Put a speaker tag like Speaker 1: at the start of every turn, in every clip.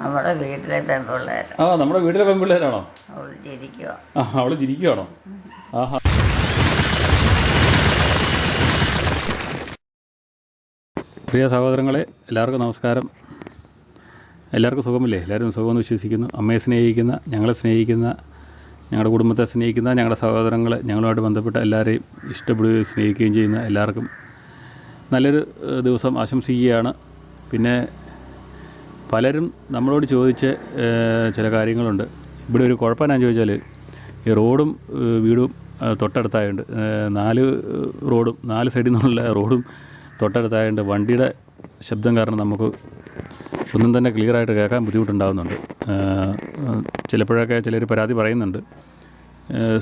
Speaker 1: നമ്മുടെ വീട്ടിലെ പെൺപിള്ളേർ
Speaker 2: ആ നമ്മുടെ വീട്ടിലെ പെൺപിള്ളേരാണോ?
Speaker 1: അവൾ ചിരിക്കുക
Speaker 2: ആ അവൾ ചിരിക്കുവാണോ? ആഹാ. പ്രിയ സഹോദരങ്ങളെ എല്ലാവർക്കും നമസ്കാരം. എല്ലാവർക്കും സുഖമില്ലേ? എല്ലാവരും സുഖമെന്ന് വിശ്വസിക്കുന്നു. അമ്മയെ സ്നേഹിക്കുന്ന ഞങ്ങളെ സ്നേഹിക്കുന്ന ഞങ്ങളുടെ കുടുംബത്തെ സ്നേഹിക്കുന്ന ഞങ്ങളുടെ സഹോദരങ്ങൾ ഞങ്ങളുമായിട്ട് ബന്ധപ്പെട്ട എല്ലാവരെയും ഇഷ്ടപ്പെടുകയും സ്നേഹിക്കുകയും ചെയ്യുന്ന എല്ലാവർക്കും നല്ലൊരു ദിവസം ആശംസിക്കുകയാണ്. പിന്നെ പലരും നമ്മളോട് ചോദിച്ച ചില കാര്യങ്ങളുണ്ട്. ഇവിടെ ഒരു കുഴപ്പം ഞാൻ ചോദിച്ചാൽ ഈ റോഡും വീടും തൊട്ടടുത്തായതുകൊണ്ട് നാല് റോഡും നാല് സൈഡിൽ നിന്നുള്ള റോഡും തൊട്ടടുത്തായതുകൊണ്ട് വണ്ടിയുടെ ശബ്ദം കാരണം നമുക്ക് ഒന്നും തന്നെ ക്ലിയറായിട്ട് കേൾക്കാൻ ബുദ്ധിമുട്ടുണ്ടാകുന്നുണ്ട് ചിലപ്പോഴൊക്കെ ചിലർ പരാതി പറയുന്നുണ്ട്.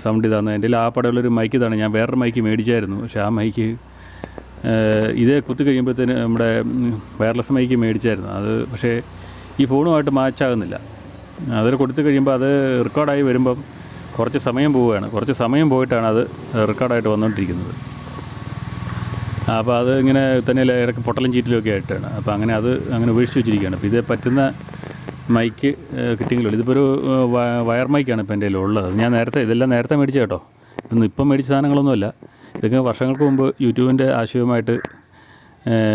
Speaker 2: സൗണ്ട് ഇതാണ് എന്റെ ആ പടമുള്ളൊരു മൈക്ക് ഇതാണ്. ഞാൻ വേറൊരു മൈക്ക് മേടിച്ചായിരുന്നു. പക്ഷേ ആ മൈക്ക് ഇത് കുത്തി കഴിയുമ്പോഴത്തേന് നമ്മുടെ വയർലെസ് മൈക്ക് മേടിച്ചായിരുന്നു. അത് പക്ഷേ ഈ ഫോണുമായിട്ട് മാച്ച് ആകുന്നില്ല അതിൽ കൊടുത്തു കഴിയുമ്പോൾ അത് റെക്കോർഡായി വരുമ്പം കുറച്ച് സമയം പോവുകയാണ്. കുറച്ച് സമയം പോയിട്ടാണ് അത് റെക്കോർഡായിട്ട് വന്നുകൊണ്ടിരിക്കുന്നത് അപ്പോൾ അത് ഇങ്ങനെ തന്നെ ഇടയ്ക്ക് പൊട്ടലും ചീറ്റലും ഒക്കെ ആയിട്ടാണ്. അപ്പോൾ അങ്ങനെ അത് അങ്ങനെ ഉപേക്ഷിച്ച് വെച്ചിരിക്കുകയാണ്. അപ്പോൾ ഇത് പറ്റുന്ന മൈക്ക് കിട്ടിയെങ്കിലും ഇതിപ്പോൾ ഒരു വയർ മൈക്കാണ് ഇപ്പോൾ എന്റെ കയ്യിലുള്ളത്. ഞാൻ നേരത്തെ ഇതെല്ലാം നേരത്തെ മേടിച്ച കേട്ടോ. ഇതൊന്നും ഇപ്പം മേടിച്ച സാധനങ്ങളൊന്നുമല്ല. ഇതൊക്കെ വർഷങ്ങൾക്ക് മുമ്പ് യൂട്യൂബിന്റെ ആശയവുമായിട്ട്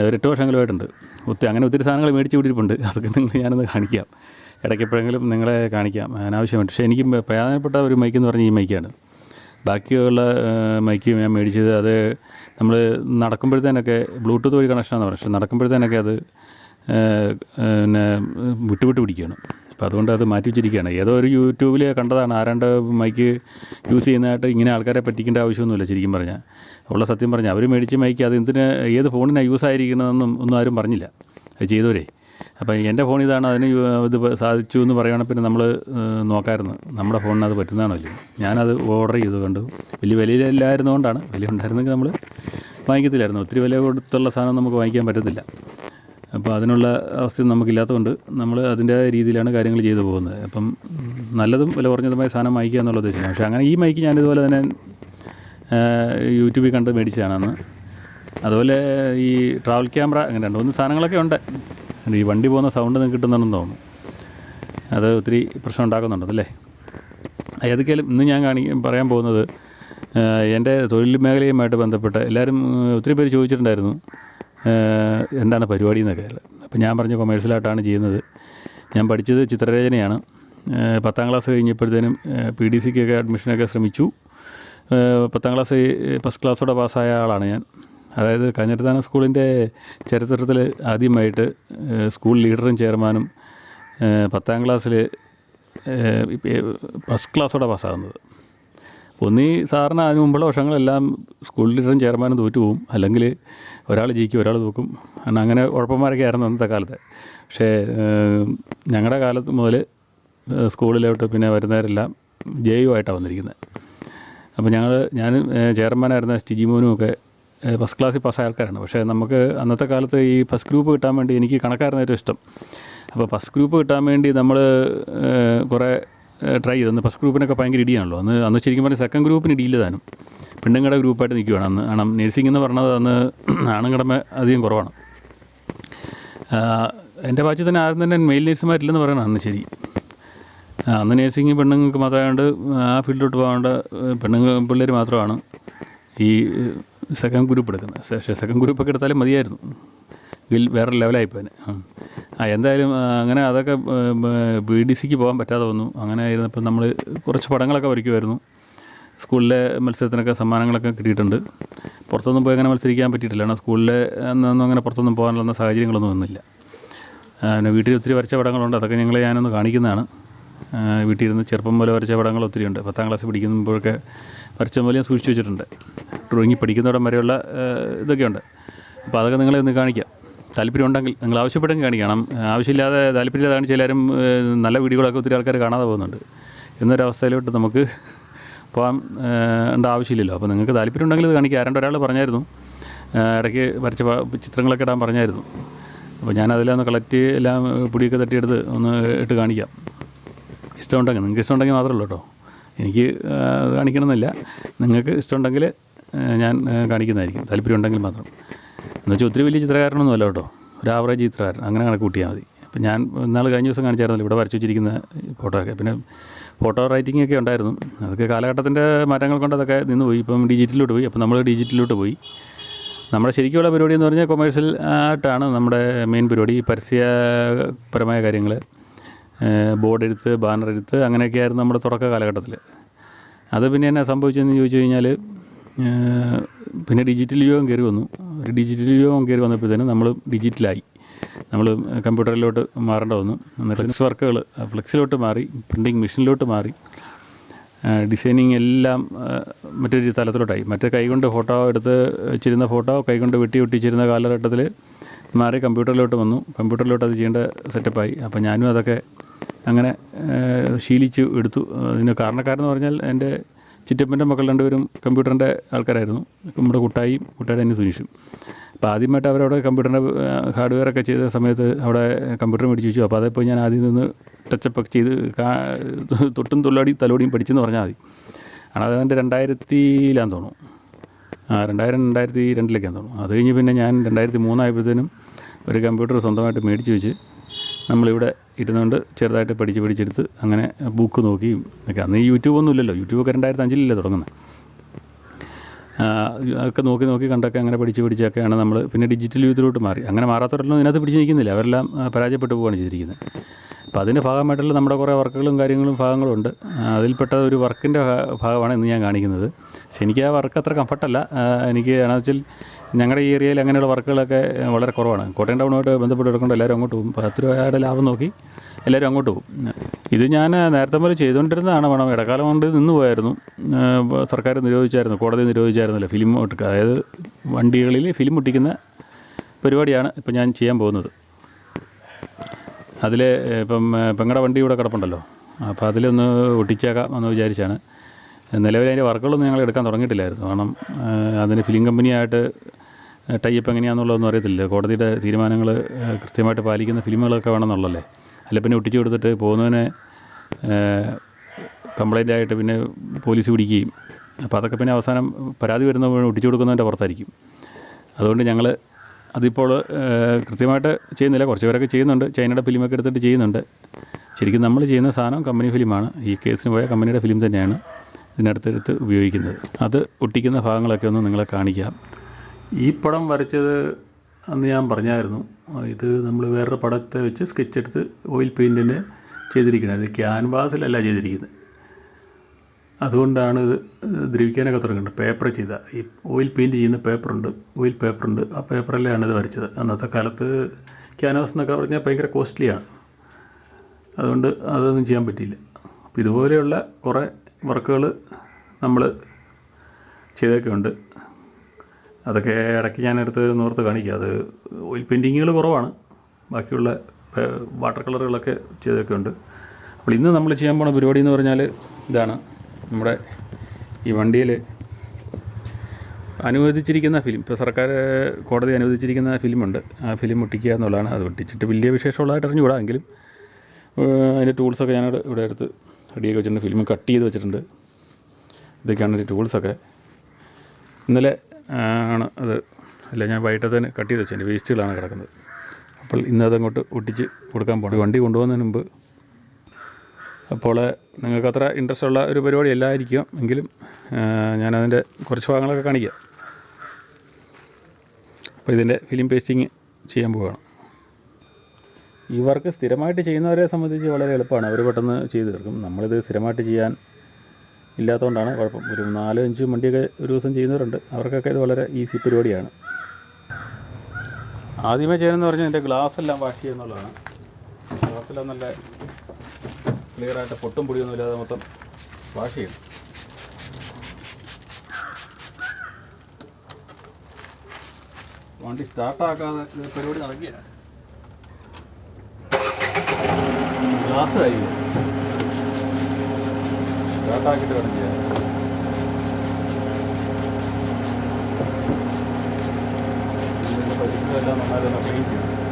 Speaker 2: ഒരു വർഷങ്ങളുമായിട്ടുണ്ട് ഒത്തിരി അങ്ങനെ ഒത്തിരി സാധനങ്ങൾ മേടിച്ച് വിട്ടിട്ടുണ്ട് അതൊക്കെ നിങ്ങൾ ഞാനൊന്ന് കാണിക്കാം. ഇടയ്ക്ക് എപ്പോഴെങ്കിലും നിങ്ങളെ കാണിക്കാം അനാവശ്യമായിട്ട്. പക്ഷേ എനിക്ക് പ്രധാനപ്പെട്ട ഒരു മൈക്ക് എന്ന് പറഞ്ഞാൽ ഈ മൈക്കാണ് ബാക്കിയുള്ള മൈക്കും ഞാൻ മേടിച്ചത് അത് നമ്മൾ നടക്കുമ്പോഴത്തേനൊക്കെ ബ്ലൂടൂത്ത് വഴി കണക്ഷനാണെന്ന് പറഞ്ഞു. പക്ഷേ നടക്കുമ്പോഴത്തേനൊക്കെ അത് പിന്നെ വിട്ട് വിട്ട് പിടിക്കുകയാണ്. അപ്പോൾ അതുകൊണ്ട് അത് മാറ്റി വെച്ചിരിക്കുകയാണ്. ഏതോ ഒരു യൂട്യൂബിൽ കണ്ടതാണ് ആരാണ്ട് മൈക്ക് യൂസ് ചെയ്യുന്നതായിട്ട് ഇങ്ങനെ ആൾക്കാരെ പറ്റിക്കേണ്ട ആവശ്യമൊന്നുമില്ല ശരിക്കും പറഞ്ഞാൽ ഉള്ള സത്യം പറഞ്ഞാൽ അവർ മേടിച്ച് മൈക്ക് അത് എന്തിന് ഏത് ഫോണിനാണ് യൂസ് ആയിരിക്കണമെന്നും ഒന്നും ആരും പറഞ്ഞില്ല. അത് ചെയ്തവരെ. അപ്പോൾ എന്റെ ഫോൺ ഇതാണ് അതിന് ഇത് സാധിച്ചു എന്ന് പറയുകയാണെങ്കിൽ പിന്നെ നമ്മൾ നോക്കാമായിരുന്നു നമ്മുടെ ഫോണിന് അത് പറ്റുന്നതാണോ ഇല്ലയോ. ഞാനത് ഓർഡർ ചെയ്ത് കണ്ടു. വലിയ വിലയില്ലായിരുന്നുകൊണ്ടാണ് വില ഉണ്ടായിരുന്നെങ്കിൽ നമ്മൾ വാങ്ങിക്കത്തില്ലായിരുന്നു. ഒത്തിരി വില കൊടുത്തുള്ള സാധനം നമുക്ക് വാങ്ങിക്കാൻ പറ്റത്തില്ല. അപ്പോൾ അതിനുള്ള അവസ്ഥ നമുക്കില്ലാത്തതുകൊണ്ട് നമ്മൾ അതിന്റെ രീതിയിലാണ് കാര്യങ്ങൾ ചെയ്തു പോകുന്നത്. അപ്പം നല്ലതും വില കുറഞ്ഞതുമായ സാധനം വാങ്ങിക്കുക എന്നുള്ള ഉദ്ദേശമാണ് പക്ഷേ അങ്ങനെ ഈ മൈക്ക് ഞാനിതുപോലെ തന്നെ യൂട്യൂബിൽ കണ്ട് മേടിച്ചതാണ് അന്ന്. അതുപോലെ ഈ ട്രാവൽ ക്യാമറ അങ്ങനെ രണ്ട് മൂന്ന് സാധനങ്ങളൊക്കെ ഉണ്ട്. ഈ വണ്ടി പോകുന്ന സൗണ്ട് നിങ്ങൾക്ക് കിട്ടുന്നുണ്ടെന്ന് തോന്നുന്നു. അത് ഒത്തിരി പ്രശ്നം ഉണ്ടാക്കുന്നുണ്ടല്ലേ ഏതൊക്കെയാലും ഇന്ന് ഞാൻ കാണി പറയാൻ പോകുന്നത് എന്റെ തൊഴിൽ മേഖലയുമായിട്ട് ബന്ധപ്പെട്ട് എല്ലാവരും ഒത്തിരി പേര് ചോദിച്ചിട്ടുണ്ടായിരുന്നു. എന്താണ് പരിപാടി എന്നൊക്കെ അപ്പോൾ ഞാൻ പറഞ്ഞു കൊമേഴ്സ്യലായിട്ടാണ് ചെയ്യുന്നത്. ഞാൻ പഠിച്ചത് ചിത്രരചനയാണ്. പത്താം ക്ലാസ് കഴിഞ്ഞപ്പോഴത്തേനും പി ഡി സിക്കൊക്കെ അഡ്മിഷനൊക്കെ ശ്രമിച്ചു. പത്താം ക്ലാസ് ഫസ്റ്റ് ക്ലാസ്സോടെ പാസ്സായ ആളാണ് ഞാൻ. അതായത് കാഞ്ഞിരത്താന സ്കൂളിന്റെ ചരിത്രത്തിൽ ആദ്യമായിട്ട് സ്കൂൾ ലീഡറും ചെയർമാനും പത്താം ക്ലാസ്സിൽ ഫസ്റ്റ് ക്ലാസ്സോടെ പാസ്സാകുന്നത് ഒന്നീ സാറിന് അതിന് മുമ്പുള്ള വർഷങ്ങളെല്ലാം സ്കൂൾ ലീഡറും ചെയർമാനും തോറ്റുപോകും. അല്ലെങ്കിൽ ഒരാൾ ജയിക്കും ഒരാൾ തോക്കും. കാരണം അങ്ങനെ കുഴപ്പന്മാരൊക്കെ ആയിരുന്നു അന്നത്തെ കാലത്ത്. പക്ഷേ ഞങ്ങളുടെ കാലത്ത് മുതൽ സ്കൂളിലോട്ട് പിന്നെ വരുന്നവരെല്ലാം ജയുമായിട്ടാണ് വന്നിരിക്കുന്നത് അപ്പോൾ ഞങ്ങൾ ഞാൻ ചെയർമാനായിരുന്ന സ്റ്റിജിമോനും ഒക്കെ ഫസ്റ്റ് ക്ലാസ്സിൽ പാസ്സായ ആൾക്കാരാണ്. പക്ഷേ നമുക്ക് അന്നത്തെ കാലത്ത് ഈ ഫസ്റ്റ് ഗ്രൂപ്പ് കിട്ടാൻ വേണ്ടി എനിക്ക് കണക്കായിരുന്നു ഏറ്റവും ഇഷ്ടം. അപ്പോൾ ഫസ്റ്റ് ഗ്രൂപ്പ് കിട്ടാൻ വേണ്ടി നമ്മൾ കുറേ ട്രൈ ചെയ്തു. അന്ന് ഫസ്റ്റ് ഗ്രൂപ്പിനൊക്കെ ഭയങ്കര ഇടിയാണല്ലോ. അന്ന് അന്ന് ശരിക്കും പറഞ്ഞാൽ സെക്കൻഡ് ഗ്രൂപ്പിന് ഇടിയില്ല താനും. പെണ്ണുങ്ങളുടെ ഗ്രൂപ്പായിട്ട് നിൽക്കുകയാണ് അന്ന് കാരണം നേഴ്സിംഗ് എന്ന് പറഞ്ഞത് അന്ന് ആണുങ്ങളുടെ അധികം കുറവാണ്. എന്റെ ബാച്ചിൽ തന്നെ ആരും തന്നെ മെയിൽ നേഴ്സുമാരില്ലെന്ന് പറയണം അന്ന് ശരി. അന്ന് നേഴ്സിംഗ് പെണ്ണുങ്ങൾക്ക് മാത്രമായതുകൊണ്ട് ആ ഫീൽഡിലോട്ട് പോകേണ്ട പെണ്ണുങ്ങൾ പിള്ളേർ മാത്രമാണ് ഈ സെക്കൻഡ് ഗ്രൂപ്പ് എടുക്കുന്നത്. പക്ഷേ സെക്കൻഡ് ഗ്രൂപ്പൊക്കെ എടുത്താലും മതിയായിരുന്നു. ഇതിൽ വേറെ ലെവലായിപ്പോനെ ആ എന്തായാലും അങ്ങനെ അതൊക്കെ ബി ഡി സിക്ക് പോകാൻ പറ്റാതെ വന്നു. അങ്ങനെ ആയിരുന്നപ്പോൾ നമ്മൾ കുറച്ച് പടങ്ങളൊക്കെ വരയ്ക്കുമായിരുന്നു സ്കൂളിലെ മത്സരത്തിനൊക്കെ സമ്മാനങ്ങളൊക്കെ കിട്ടിയിട്ടുണ്ട്. പുറത്തൊന്നും പോയി അങ്ങനെ മത്സരിക്കാൻ പറ്റിയിട്ടില്ല. കാരണം സ്കൂളിലെ അന്നൊന്നും അങ്ങനെ പുറത്തൊന്നും പോകാനുള്ള സാഹചര്യങ്ങളൊന്നും വന്നില്ല. പിന്നെ വീട്ടിൽ ഒത്തിരി വരച്ച പടങ്ങളുണ്ട്. അതൊക്കെ ഞങ്ങൾ ഞാനൊന്ന് കാണിക്കുന്നതാണ്. വീട്ടിൽ ഇരുന്ന് ചെറുപ്പം പോലെ വരച്ച പടങ്ങൾ ഒത്തിരി ഉണ്ട്. പത്താം ക്ലാസ് പഠിക്കുമ്പോഴൊക്കെ വരച്ച പോലെ ഞാൻ സൂക്ഷിച്ച് വെച്ചിട്ടുണ്ട്. ഡ്രോയിങ് പഠിക്കുന്നിടം വരെയുള്ള ഇതൊക്കെയുണ്ട്. അപ്പോൾ അതൊക്കെ നിങ്ങളെ ഒന്ന് കാണിക്കാം. താല്പര്യം ഉണ്ടെങ്കിൽ നിങ്ങൾ ആവശ്യപ്പെട്ടെങ്കിൽ കാണിക്കണം. ആവശ്യമില്ലാതെ താല്പര്യമില്ലാതെ ആ, നല്ല വീഡിയോകളൊക്കെ ഒത്തിരി ആൾക്കാർ കാണാതെ പോകുന്നുണ്ട്. എന്നൊരവസ്ഥയിലോട്ട് നമുക്ക് പോകാൻ ണ്ട ആവശ്യമില്ലല്ലോ. അപ്പോൾ നിങ്ങൾക്ക് താല്പര്യം ഉണ്ടെങ്കിൽ ഇത് കാണിക്കുക ആരണ്ട് ഒരാൾ പറഞ്ഞായിരുന്നു. ഇടയ്ക്ക് വരച്ച ചിത്രങ്ങളൊക്കെ ഇടാൻ പറഞ്ഞായിരുന്നു. അപ്പോൾ ഞാൻ അതിലൊന്ന് കളക്ട് എല്ലാം പൊടിയൊക്കെ തട്ടിയെടുത്ത് ഒന്ന് ഇട്ട് കാണിക്കാം. ഇഷ്ടമുണ്ടെങ്കിൽ നിങ്ങൾക്ക് ഇഷ്ടമുണ്ടെങ്കിൽ മാത്രമേ ഉള്ളൂ കേട്ടോ. എനിക്ക് കാണിക്കണമെന്നില്ല. നിങ്ങൾക്ക് ഇഷ്ടമുണ്ടെങ്കിൽ ഞാൻ കാണിക്കുന്നതായിരിക്കും. താല്പര്യം ഉണ്ടെങ്കിൽ മാത്രം. എന്ന് വെച്ചാൽ ഒത്തിരി വലിയ ചിത്രകാരനൊന്നും അല്ല കേട്ടോ. ഒരു ആവറേജ് ചിത്രകാരൻ. അങ്ങനെ കണക്ക് കൂട്ടിയാൽ മതി. അപ്പം ഞാൻ ഇന്നാൾ കഴിഞ്ഞ ദിവസം കാണിച്ചായിരുന്നല്ലോ ഇവിടെ വരച്ചു വെച്ചിരിക്കുന്ന ഫോട്ടോ ഒക്കെ പിന്നെ ഫോട്ടോ റൈറ്റിംഗ് ഒക്കെ ഉണ്ടായിരുന്നു. അതൊക്കെ കാലഘട്ടത്തിന്റെ മാറ്റങ്ങൾ കൊണ്ട് അതൊക്കെ നിന്ന് പോയി. ഇപ്പം ഡിജിറ്റലിലോട്ട് പോയി. അപ്പം നമ്മൾ ഡിജിറ്റലിലോട്ട് പോയി. നമ്മുടെ ശരിക്കുള്ള പരിപാടി എന്ന് പറഞ്ഞാൽ കൊമേഴ്ഷ്യൽ ആയിട്ടാണ് നമ്മുടെ മെയിൻ പരിപാടി. പരസ്യപരമായ കാര്യങ്ങൾ ബോർഡ് എഴുത്ത് ബാനർ എഴുത്ത് അങ്ങനെയൊക്കെ ആയിരുന്നു നമ്മുടെ തുടക്ക കാലഘട്ടത്തിൽ അത് പിന്നെ എന്നാ സംഭവിച്ചതെന്ന് ചോദിച്ചു കഴിഞ്ഞാൽ പിന്നെ ഡിജിറ്റൽ യുഗം കയറി വന്നു. ഒരു ഡിജിറ്റൽ യുഗം കയറി വന്നപ്പോഴത്തേനും നമ്മൾ ഡിജിറ്റലായി നമ്മൾ കമ്പ്യൂട്ടറിലോട്ട് മാറേണ്ട വന്നു. ഫ്ലെക്സ് വർക്കുകൾ ഫ്ലെക്സിലോട്ട് മാറി പ്രിന്റിങ് മെഷീനിലോട്ട് മാറി. ഡിസൈനിങ് എല്ലാം മറ്റൊരു തലത്തിലോട്ടായി. മറ്റേ കൈകൊണ്ട് ഫോട്ടോ എടുത്ത് വെച്ചിരുന്ന ഫോട്ടോ കൈകൊണ്ട് വെട്ടി ഒട്ടിച്ചിരുന്ന കാലഘട്ടത്തിൽ മാറി കമ്പ്യൂട്ടറിലോട്ട് വന്നു. കമ്പ്യൂട്ടറിലോട്ട് അത് ചെയ്യേണ്ട സെറ്റപ്പായി അപ്പോൾ ഞാനും അതൊക്കെ അങ്ങനെ ശീലിച്ചു എടുത്തു. അതിന് കാരണക്കാരെന്ന് പറഞ്ഞാൽ എന്റെ ചിറ്റപ്പന്റെ മക്കൾ രണ്ടുപേരും കമ്പ്യൂട്ടറിന്റെ ആൾക്കാരായിരുന്നു. നമ്മുടെ കുട്ടായിയും കുട്ടായി തന്നെ സുനീഷും. അപ്പോൾ ആദ്യമായിട്ട് അവരവിടെ കമ്പ്യൂട്ടറിന്റെ ഹാർഡ്വെയർ ഒക്കെ ചെയ്ത സമയത്ത് അവിടെ കമ്പ്യൂട്ടർ മേടിച്ച് വെച്ചു. അപ്പോൾ അതിപ്പോൾ ഞാൻ ആദ്യം നിന്ന് ടച്ചപ്പ് ഒക്കെ ചെയ്ത് തൊട്ടും തൊള്ളാടി തലോടിയും പഠിച്ചെന്ന് പറഞ്ഞാൽ മതി. ആണ് അതെന്റെ രണ്ടായിരത്തിയിലാന്ന് തോന്നുന്നു. ആ രണ്ടായിരം രണ്ടായിരത്തി രണ്ടിലേക്കാന്ന് തോന്നുന്നു. അത് കഴിഞ്ഞ് പിന്നെ ഞാൻ രണ്ടായിരത്തി മൂന്നായപ്പോഴത്തേനും ഒരു കമ്പ്യൂട്ടർ സ്വന്തമായിട്ട് മേടിച്ച് വെച്ച് നമ്മളിവിടെ ഇരുന്നുകൊണ്ട് ചെറുതായിട്ട് പഠിച്ച് പഠിച്ചെടുത്ത് അങ്ങനെ ബുക്ക് നോക്കിയും ഒക്കെ അന്ന് യൂട്യൂബൊന്നും ഇല്ലല്ലോ. യൂട്യൂബൊക്കെ രണ്ടായിരത്തി അഞ്ചിലല്ലേ തുടങ്ങുന്നത് ഒക്കെ നോക്കി നോക്കി കണ്ടൊക്കെ അങ്ങനെ പഠിച്ച് പഠിച്ചൊക്കെയാണ് നമ്മൾ പിന്നെ ഡിജിറ്റൽ യൂത്തിലോട്ട് മാറി. അങ്ങനെ മാറാത്തവരെല്ലാം ഇതിനകത്ത് പിടിച്ച് നിൽക്കുന്നില്ല. അവരെല്ലാം പരാജയപ്പെട്ടു പോവുകയാണ് ചെയ്തിരിക്കുന്നത് അപ്പോൾ അതിന്റെ ഭാഗമായിട്ടുള്ള നമ്മുടെ കുറേ വർക്കുകളും കാര്യങ്ങളും ഭാഗങ്ങളും ഉണ്ട് അതിൽപ്പെട്ട ഒരു വർക്കിന്റെ ഭാഗമാണ് ഇന്ന് ഞാൻ കാണിക്കുന്നത്. പക്ഷെ എനിക്ക് ആ വർക്ക് അത്ര കംഫർട്ടല്ല. എനിക്ക് ആണെന്ന് വെച്ചാൽ ഞങ്ങളുടെ ഈ ഏരിയയിൽ അങ്ങനെയുള്ള വർക്കുകളൊക്കെ വളരെ കുറവാണ്. കോട്ടയം ടൗണുമായിട്ട് ബന്ധപ്പെട്ട് എടുക്കേണ്ട എല്ലാവരും അങ്ങോട്ട് പോകും. പത്ത് രൂപയുടെ ലാഭം നോക്കി എല്ലാവരും അങ്ങോട്ട് പോകും. ഇത് ഞാൻ നേരത്തെ മുതൽ ചെയ്തുകൊണ്ടിരുന്നതാണ്. വേണം ഇടക്കാലം കൊണ്ട് നിന്ന് പോയായിരുന്നു. സർക്കാർ നിരോധിച്ചായിരുന്നു. കോടതി നിരോധിച്ചായിരുന്നല്ലോ ഫിലിം അതായത് വണ്ടികളിൽ ഫിലിം ഒട്ടിക്കുന്ന പരിപാടിയാണ് ഇപ്പോൾ ഞാൻ ചെയ്യാൻ പോകുന്നത്. അതിൽ ഇപ്പം പെങ്ങളുടെ വണ്ടി ഇവിടെ കിടപ്പുണ്ടല്ലോ. അപ്പോൾ അതിലൊന്ന് ഒട്ടിച്ചേക്കാം എന്ന് വിചാരിച്ചാണ്. നിലവിൽ അതിന്റെ വർക്കുകളൊന്നും ഞങ്ങൾ എടുക്കാൻ തുടങ്ങിയിട്ടില്ലായിരുന്നു. കാരണം അതിന് ഫിലിം കമ്പനിയായിട്ട് ടൈപ്പ് എങ്ങനെയാണെന്നുള്ളതൊന്നും അറിയത്തില്ല. കോടതിയുടെ തീരുമാനങ്ങൾ കൃത്യമായിട്ട് പാലിക്കുന്ന ഫിലിമുകളൊക്കെ വേണമെന്നുള്ളല്ലേ അല്ല പിന്നെ ഒട്ടിച്ചു കൊടുത്തിട്ട് പോകുന്നതിന് കംപ്ലൈന്റ് ആയിട്ട് പിന്നെ പോലീസ് പിടിക്കുകയും അപ്പോൾ അതൊക്കെ പിന്നെ അവസാനം പരാതി വരുന്ന ഒട്ടിച്ചു കൊടുക്കുന്നതിന്റെ പുറത്തായിരിക്കും. അതുകൊണ്ട് ഞങ്ങൾ അതിപ്പോൾ കൃത്യമായിട്ട് ചെയ്യുന്നില്ല. കുറച്ച് പേരൊക്കെ ചെയ്യുന്നുണ്ട്. ചൈനയുടെ ഫിലിമൊക്കെ എടുത്തിട്ട് ചെയ്യുന്നുണ്ട്. ശരിക്കും നമ്മൾ ചെയ്യുന്ന സാധനം കമ്പനി ഫിലിമാണ്. ഈ കേസിന് പോയ കമ്പനിയുടെ ഫിലിം തന്നെയാണ് ഇതിനടുത്തെടുത്ത് ഉപയോഗിക്കുന്നത്. അത് ഒട്ടിക്കുന്ന ഭാഗങ്ങളൊക്കെ ഒന്ന് നിങ്ങളെ കാണിക്കാം. ഈ പടം വരച്ചത് അന്ന് ഞാൻ പറഞ്ഞായിരുന്നു. ഇത് നമ്മൾ വേറൊരു പടത്തെ വെച്ച് സ്കെച്ച് എടുത്ത് ഓയിൽ പെയിന്റിന് ചെയ്തിരിക്കുന്നത്. ഇത് ക്യാൻവാസിലല്ല ചെയ്തിരിക്കുന്നത്. അതുകൊണ്ടാണ് ഇത് ദ്രവിക്കാനൊക്കെ തുടങ്ങുന്നത് പേപ്പർ ചെയ്ത. ഈ ഓയിൽ പെയിന്റ് ചെയ്യുന്ന പേപ്പറുണ്ട്. ഓയിൽ പേപ്പറുണ്ട്. ആ പേപ്പറിലാണ് ഇത് വരച്ചത്. അന്നത്തെ കാലത്ത് ക്യാൻവാസ് എന്നൊക്കെ പറഞ്ഞാൽ ഭയങ്കര കോസ്റ്റ്ലിയാണ്. അതുകൊണ്ട് അതൊന്നും ചെയ്യാൻ പറ്റിയില്ല. അപ്പോൾ ഇതുപോലെയുള്ള കുറേ വർക്കുകൾ നമ്മൾ ചെയ്തൊക്കെ ഉണ്ട് അതൊക്കെ ഇടയ്ക്ക് ഞാൻ എടുത്ത് നോർത്ത് കാണിക്കുക അത് ഓയിൽ പെയിന്റിങ്ങുകൾ കുറവാണ്. ബാക്കിയുള്ള വാട്ടർ കളറുകളൊക്കെ ചെയ്തൊക്കെ ഉണ്ട് അപ്പോൾ ഇന്ന് നമ്മൾ ചെയ്യാൻ പോണ പരിപാടി എന്ന് പറഞ്ഞാൽ ഇതാണ്. നമ്മുടെ ഈ വണ്ടിയിൽ അനുവദിച്ചിരിക്കുന്ന ഫിലിം ഇപ്പോൾ സർക്കാർ കോടതി അനുവദിച്ചിരിക്കുന്ന ഫിലിമുണ്ട്. ആ ഫിലിം ഒട്ടിക്കുക എന്നുള്ളതാണ് അത് ഒട്ടിച്ചിട്ട് വലിയ വിശേഷമുള്ളതായിട്ട് അറിഞ്ഞുകൂടാ എങ്കിലും അതിന്റെ ടൂൾസൊക്കെ ഞാൻ ഇവിടെ എടുത്ത് റെഡിയാക്കി വെച്ചിട്ടുണ്ട്. ഫിലിം കട്ട് ചെയ്ത് വെച്ചിട്ടുണ്ട്. ഇതൊക്കെയാണ് അതിന്റെ ടൂൾസൊക്കെ. ഇന്നലെ ആണ് അത് അല്ല ഞാൻ വൈകിട്ടത്തേന് കട്ട് ചെയ്ത് വെച്ചതിന്റെ വേസ്റ്റുകളാണ് കിടക്കുന്നത്. അപ്പോൾ ഇന്ന് അതങ്ങോട്ട് ഒട്ടിച്ച് കൊടുക്കാൻ പോകണം. വണ്ടി കൊണ്ടുപോകുന്നതിന് മുമ്പ് അപ്പോൾ നിങ്ങൾക്ക് അത്ര ഇൻട്രസ്റ്റ് ഉള്ള ഒരു പരിപാടി അല്ലായിരിക്കും എങ്കിലും ഞാനതിന്റെ കുറച്ച് ഭാഗങ്ങളൊക്കെ കാണിക്കാം. അപ്പോൾ ഇതിന്റെ ഫിലിം പേസ്റ്റിങ് ചെയ്യാൻ പോവുകയാണ്. ഈ വർക്ക് സ്ഥിരമായിട്ട് ചെയ്യുന്നവരെ സംബന്ധിച്ച് വളരെ എളുപ്പമാണ്. അവർ പെട്ടെന്ന് ചെയ്ത് തീർക്കും. നമ്മളിത് സ്ഥിരമായിട്ട് ചെയ്യാൻ ഇല്ലാത്തതുകൊണ്ടാണ് കുഴപ്പം. ഒരു നാലോ അഞ്ച് വണ്ടിയൊക്കെ ഒരു ദിവസം ചെയ്യുന്നവരുണ്ട്. അവർക്കൊക്കെ ഇത് വളരെ ഈസി പരിപാടിയാണ്. ആദ്യമേ ചെയ്യണമെന്ന് പറഞ്ഞാൽ എന്റെ ഗ്ലാസ് എല്ലാം വാഷ് ചെയ്യുന്നുള്ളതാണ് ഗ്ലാസ് ഗ്ലാസ്സെല്ലാം നല്ല ക്ലിയറായിട്ട് പൊട്ടും പൊടിയൊന്നും ഇല്ലാതെ മൊത്തം വാഷ് ചെയ്യും. വണ്ടി സ്റ്റാർട്ടാക്കാതെ പരിപാടി നടക്കുകയാണ്. ഗ്ലാസ് ആയി. സ്റ്റാർട്ടാക്കിയിട്ട് വേണം ഇതിന്റെ പരിസരമെല്ലാം നന്നായി ക്ലീൻ ചെയ്യും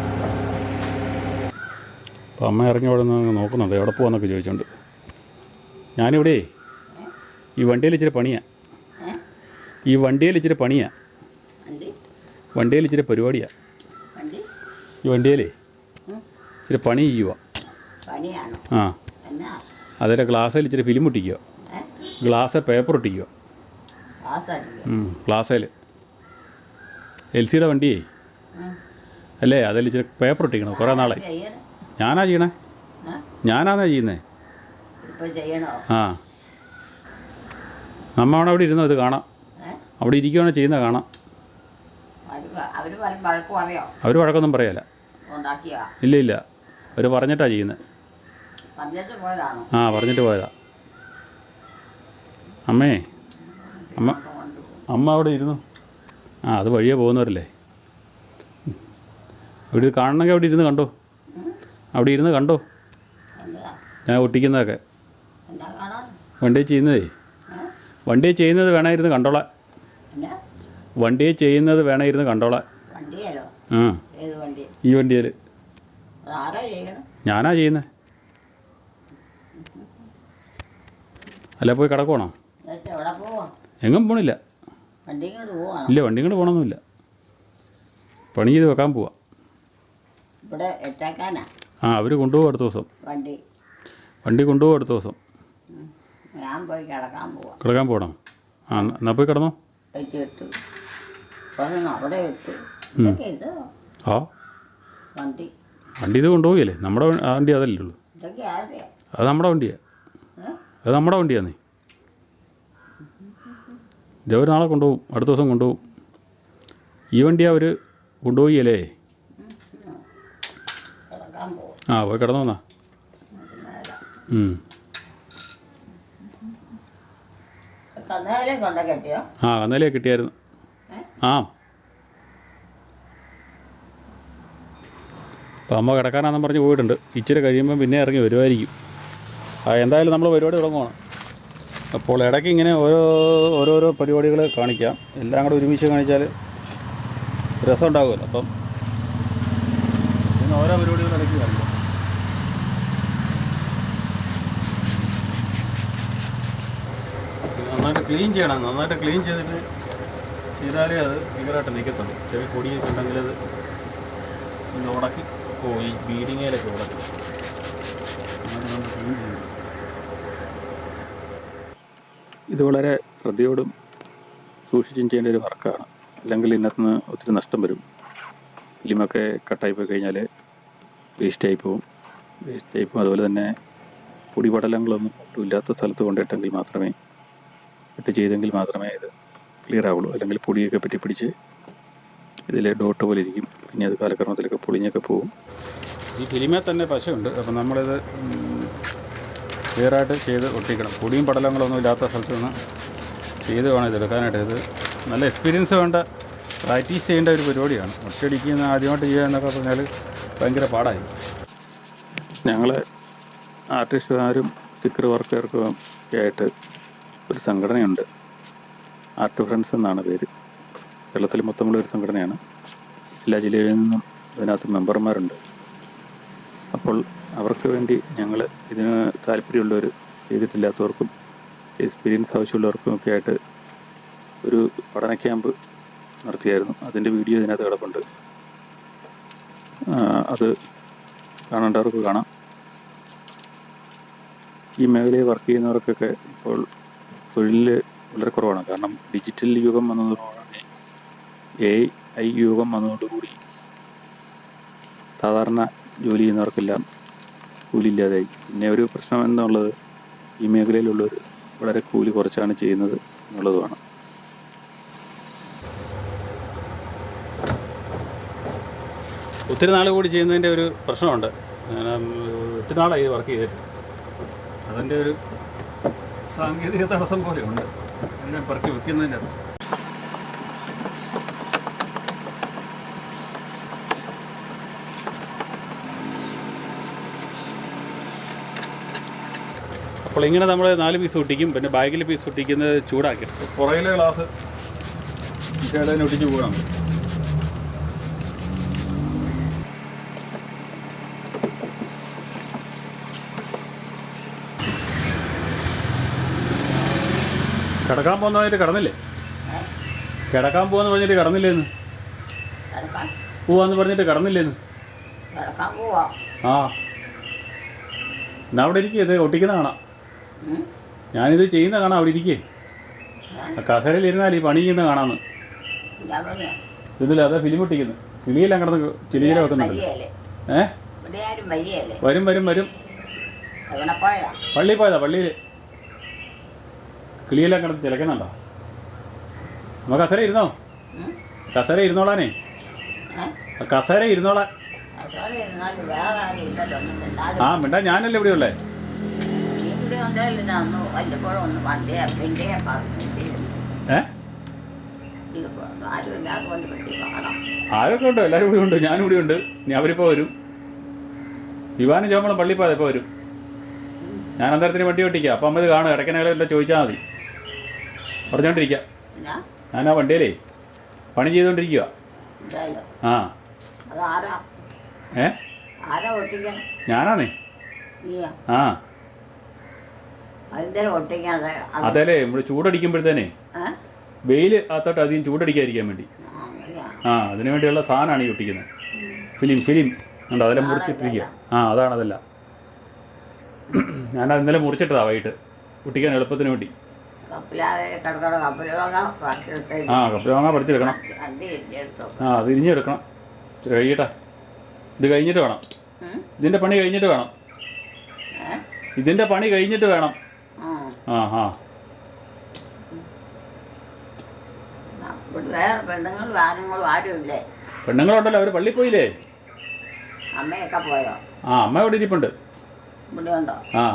Speaker 2: അപ്പോൾ അമ്മ ഇറങ്ങി അവിടെ നിന്ന് നോക്കുന്നുണ്ട്. എവിടെ പോകാന്നൊക്കെ ചോദിച്ചുകൊണ്ട് ഞാനിവിടെ ഈ വണ്ടിയിൽ ഇച്ചിരി പണിയാ. ഈ വണ്ടിയിൽ ഇച്ചിരി പണിയാ.
Speaker 1: വണ്ടി?
Speaker 2: വണ്ടിയിൽ ഇച്ചിരി പരിപാടിയാ.
Speaker 1: വണ്ടി?
Speaker 2: ഈ വണ്ടിയിലേ ഇച്ചിരി പണി ചെയ്യുക
Speaker 1: പണിയാണോ?
Speaker 2: ആ. അതിന്റെ ഗ്ലാസ്സിൽ ഇച്ചിരി ഫിലിം ഒട്ടിക്കുക ഗ്ലാസ് പേപ്പർ ഒട്ടിക്കുക ഗ്ലാസ്സിൽ. എൽ സിയുടെ വണ്ടിയേ അല്ലേ? അതിൽ ഇച്ചിരി പേപ്പർ ഒട്ടിക്കണം? കുറേ നാളെ
Speaker 1: ചെയ്യണം
Speaker 2: ഞാനാ ചെയ്യണേ? ഞാനാന്നാ ചെയ്യുന്നേ? ആ. നമ്മ അവിടെ അവിടെ ഇരുന്നോ ഇത് കാണാം. അവിടെ ഇരിക്കുകയാണ് ചെയ്യുന്നത് കാണാം. അവർ വഴക്കൊന്നും പറയല ഇല്ല ഇല്ല. അവർ
Speaker 1: പറഞ്ഞിട്ടാ ചെയ്യുന്നത്
Speaker 2: ആ പറഞ്ഞിട്ട് പോയതാ. അമ്മേ അമ്മ അമ്മ അവിടെ ഇരുന്നു. ആ അത് വഴിയേ പോകുന്നവരല്ലേ. ഇവിടെ കാണണമെങ്കിൽ അവിടെ ഇരുന്ന് കണ്ടോ? അവിടെ ഇരുന്ന് കണ്ടോ? ഞാൻ ഒട്ടിക്കുന്നതൊക്കെ. വണ്ടി ചെയ്യുന്നതേ? വണ്ടി ചെയ്യുന്നത് വേണമായിരുന്നു കണ്ടോളാം.
Speaker 1: എന്നാ
Speaker 2: വണ്ടി ചെയ്യുന്നത് വേണമായിരുന്നു കണ്ടോളാം.
Speaker 1: ഏത് വണ്ടി
Speaker 2: ഈ വണ്ടിയിൽ ഞാനാ ചെയ്യുന്നത് അല്ല പോയി കിടക്കുവാണോ? എങ്ങും പോണില്ല. ഇല്ല വണ്ടി കൊണ്ട് പോകണമെന്നില്ല പണി ചെയ്ത് വെക്കാൻ പോവാ.
Speaker 1: ഇവിടെ ഇട്ടേക്കാനാ
Speaker 2: ആ അവർ കൊണ്ടുപോകും അടുത്ത ദിവസം.
Speaker 1: വണ്ടി.
Speaker 2: വണ്ടി കൊണ്ടുപോകും അടുത്ത ദിവസം.
Speaker 1: ഞാൻ പോയി കിടക്കാൻ പോവാ.
Speaker 2: കിടക്കാൻ പോകണം. ആ എന്നാ- എന്നാ പോയി കിടന്നോ?
Speaker 1: ഇട്ടു അവിടെ ഇട്ടു. ഇതൊക്കെ ഇട്ടോ
Speaker 2: ആ.
Speaker 1: വണ്ടി.
Speaker 2: വണ്ടി ഇത് കൊണ്ടുപോകില്ലേ നമ്മുടെ വണ്ടി അതല്ലേ ഉള്ളൂ.
Speaker 1: ഇതൊക്കെ ആരുടെയാ?
Speaker 2: അത് നമ്മുടെ വണ്ടിയാണ്
Speaker 1: ഏ?
Speaker 2: അത് നമ്മുടെ വണ്ടിയാന്നേ. ഇതവർ നാളെ കൊണ്ടുപോകും. അടുത്ത ദിവസം കൊണ്ടുപോകും. ഈ വണ്ടി അവർ കൊണ്ടുപോയില്ലേ? ആ പോയി കിടന്നു വന്നാ. ആ കന്നലേ കിട്ടിയായിരുന്നു. ആ. അപ്പോൾ അമ്മ കിടക്കാനാണെന്ന് പറഞ്ഞ് പോയിട്ടുണ്ട്. ഇച്ചിരി കഴിയുമ്പോൾ പിന്നെ ഇറങ്ങി വരുമായിരിക്കും ആ എന്തായാലും നമ്മൾ പരിപാടി തുടങ്ങുവാണ്. അപ്പോൾ ഇടയ്ക്ക് ഇങ്ങനെ ഓരോ ഓരോരോ പരിപാടികൾ കാണിക്കാം. എല്ലാം കൂടെ ഒരുമിച്ച് കാണിച്ചാൽ രസം ഉണ്ടാകുമല്ലോ അപ്പം ഇങ്ങനെ ഓരോ പരിപാടികൾ ഇടയ്ക്ക് കാണിക്കാം. ക്ലീൻ ചെയ്യണം. നന്നായിട്ട് ക്ലീൻ ചെയ്തിട്ട് ചെയ്താലേ അത് ഭയങ്കരമായിട്ട് നിൽക്കത്തുള്ളൂ ചെറിയ പൊടിയൊക്കെ ഉണ്ടെങ്കിൽ അത് ഉടക്കി പോയി ബീഡിങ്ങയിലൊക്കെ ഉടക്കി. ക്ലീൻ ചെയ്യണം. ഇത് വളരെ ശ്രദ്ധയോടും സൂക്ഷിച്ചും ചെയ്യേണ്ട ഒരു വർക്കാണ്. അല്ലെങ്കിൽ ഇതിനകത്ത് ഒത്തിരി നഷ്ടം വരും. ഫിലിമൊക്കെ കട്ടായി പോയി കഴിഞ്ഞാൽ വേസ്റ്റായി പോവും. വേസ്റ്റായി പോവും. അതുപോലെ തന്നെ പൊടിപടലങ്ങളൊന്നും ഒട്ടും ഇല്ലാത്ത സ്ഥലത്ത് കൊണ്ടിട്ടെങ്കിൽ മാത്രമേ ഇട്ട് ചെയ്തെങ്കിൽ മാത്രമേ ഇത് ക്ലിയർ ആവുള്ളൂ. അല്ലെങ്കിൽ പൊടിയൊക്കെ പറ്റി പിടിച്ച് ഇതിൽ ഡോട്ട് പോലെ ഇരിക്കും. പിന്നെ അത് കാലക്രമത്തിലൊക്കെ പൊളിഞ്ഞൊക്കെ പോകും. ഈ ഫിലിമേ തന്നെ പശയുണ്ട്. അപ്പം നമ്മളിത് ക്ലിയറായിട്ട് ചെയ്ത് ഒട്ടിക്കണം. പൊടിയും പടലങ്ങളൊന്നും ഇല്ലാത്ത സ്ഥലത്ത് നിന്ന് ചെയ്ത് വേണം ഇതെടുക്കാനായിട്ട് ഇത് നല്ല എക്സ്പീരിയൻസ് വേണ്ട പ്രാക്ടീസ് ചെയ്യേണ്ട ഒരു പരിപാടിയാണ്. ഒറ്റയടിക്കുന്ന ആദ്യമായിട്ട് ചെയ്യുക എന്നൊക്കെ പറഞ്ഞാൽ ഭയങ്കര പാടായി. ഞങ്ങൾ ആർട്ടിസ്റ്റുകാരും സ്റ്റിക്കർ വർക്കുകാർക്കും ഒക്കെ ആയിട്ട് ഒരു സംഘടനയുണ്ട്. ആർട്ട് ഫ്രണ്ട്സ് എന്നാണ് പേര്. കേരളത്തിൽ മൊത്തമുള്ള ഒരു സംഘടനയാണ്. എല്ലാ ജില്ലയിൽ നിന്നും ഇതിനകത്ത് മെമ്പർമാരുണ്ട്. അപ്പോൾ അവർക്ക് വേണ്ടി ഞങ്ങൾ ഇതിന് താല്പര്യമുള്ളവർ ചെയ്തിട്ടില്ലാത്തവർക്കും എക്സ്പീരിയൻസ് ആവശ്യമുള്ളവർക്കും ഒക്കെ ആയിട്ട് ഒരു പഠന ക്യാമ്പ് നടത്തിയായിരുന്നു. അതിന്റെ വീഡിയോ ഇതിനകത്ത് കിടപ്പുണ്ട്. അത് കാണേണ്ടവർക്ക് കാണാം. ഈ മേഖലയിൽ വർക്ക് ചെയ്യുന്നവർക്കൊക്കെ ഇപ്പോൾ തൊഴിൽ വളരെ കുറവാണ്. കാരണം ഡിജിറ്റൽ യുഗം വന്നതോടുകൂടി എ ഐ യുഗം വന്നതോടുകൂടി സാധാരണ ജോലി ചെയ്യുന്നവർക്കെല്ലാം കൂലിയില്ലാതായി. പിന്നെ ഒരു പ്രശ്നം എന്നുള്ളത് ഈ മേഖലയിലുള്ളവർ വളരെ കൂലി കുറച്ചാണ് ചെയ്യുന്നത് എന്നുള്ളതുമാണ്. ഒത്തിരി നാൾ കൂടി ചെയ്യുന്നതിന്റെ ഒരു പ്രശ്നമുണ്ട്. ഒത്തിരി നാളായി വർക്ക് ചെയ്തിട്ട് അതിന്റെ ഒരു സാങ്കേതിക തടസ്സം പോലെയുണ്ട്. എന്നെ പറക്കി വെക്കുന്നതിന്റെ അത് അപ്പോൾ ഇങ്ങനെ നമ്മൾ നാല് പീസ് ഒട്ടിക്കും പിന്നെ ബാഗിൽ പീസ് ഒട്ടിക്കുന്നത് ചൂടാക്കി പുറകിലെ ഗ്ലാസ് ചേട്ടനെ ഒട്ടിച്ച് പോകാം കിടക്കാൻ പോകുന്ന പറഞ്ഞിട്ട് കിടന്നില്ലേ? കിടക്കാൻ പോവാന്ന് പറഞ്ഞിട്ട് കിടന്നില്ലേന്ന്? പോവാന്ന് പറഞ്ഞിട്ട് കിടന്നില്ലേന്ന്? ആ. എന്നാ അവിടെ ഇരിക്കുക ഇത് ഒട്ടിക്കുന്ന കാണാം. ഞാനിത് ചെയ്യുന്ന കാണാം അവിടെ ഇരിക്കേ. കസരയിൽ ഇരുന്നാൽ ഈ പണി ചെയ്യുന്ന
Speaker 1: കാണാന്ന്.
Speaker 2: ഇതില്ല അതാ ഫിലിം ഒട്ടിക്കുന്നു. കിളിയെല്ലാം കിടന്ന് ചിലിയില വെക്കുന്നുണ്ട്? ഏ? വരും വരും വരും.
Speaker 1: പള്ളി പോയതാ
Speaker 2: പള്ളിയിൽ കിളിയെല്ലാം കിടന്ന് ചിലക്കുന്നുണ്ടോ നമുക്ക് കസേര ഇരുന്നോ? കസര ഇരുന്നോളാനേ? കസേര ഇരുന്നോളാൻ
Speaker 1: മിണ്ടാതെ.
Speaker 2: ആ മിണ്ടാ ഞാനല്ലേ ഇവിടെ ഉള്ളേ? ആരൊക്കെ ഉണ്ട്? എല്ലാവരും ഇവിടെ ഉണ്ട്. ഞാനും ഇവിടെ ഉണ്ട്. ഇനി അവരിപ്പോൾ വരും. വിവാനും ചോമ്പളം പള്ളിപ്പോ അതെപ്പോ ഇപ്പോൾ വരും ഞാൻ അന്തരത്തിന് വണ്ടി ഓട്ടിക്കാം. അപ്പം അമ്മ ഇത് കാണും. ഇടയ്ക്കനകളെല്ലാം ചോദിച്ചാൽ മതി. പറഞ്ഞുകൊണ്ടിരിക്കുക
Speaker 1: ഞാനാ
Speaker 2: ഞാൻ ആ വണ്ടിയിലേ പണി ചെയ്തുകൊണ്ടിരിക്കുക
Speaker 1: എന്തായാലും
Speaker 2: ആ. ഏ?
Speaker 1: നീയാ
Speaker 2: ആ. അതല്ലേ നമ്മൾ ചൂടടിക്കുമ്പോഴത്തേനെ
Speaker 1: വെയിൽ
Speaker 2: വെയിൽ അത്തോട്ട് അധികം ചൂടടിക്കാതിരിക്കാൻ വേണ്ടി.
Speaker 1: ആ,
Speaker 2: അതിനു വേണ്ടിയുള്ള സാധനമാണ് ഈ ഒട്ടിക്കുന്നത്. Film film. ഉണ്ട് അതെല്ലാം മുറിച്ചിട്ടിരിക്കുക ആ അതാണ് അതല്ല. ഞാൻ ഇന്നലെ മുറിച്ചിട്ടതാ വൈകിട്ട്. ഒട്ടിക്കാൻ എളുപ്പത്തിന് വേണ്ടി. ആ കപ്പ വാങ്ങാൻ പഠിച്ചെടുക്കണം. ആ തിരിഞ്ഞെടുക്കണം ഇരിഞ്ഞെടുക്കണം. ഇച്ചിരി കഴിയട്ടെ ഇത് കഴിഞ്ഞിട്ട് വേണം.
Speaker 1: ഇതിന്റെ
Speaker 2: ഇതിന്റെ പണി കഴിഞ്ഞിട്ട് വേണം.
Speaker 1: ഇതിന്റെ
Speaker 2: ഇതിന്റെ പണി കഴിഞ്ഞിട്ട് വേണം.
Speaker 1: ആ.
Speaker 2: ആ പെണ്ണുങ്ങളുണ്ടല്ലോ അവർ പള്ളി പോയില്ലേ?
Speaker 1: അമ്മയൊക്കെ പോയോ?
Speaker 2: ആ അമ്മ ഇവിടെ ഇരിപ്പുണ്ട് ആ.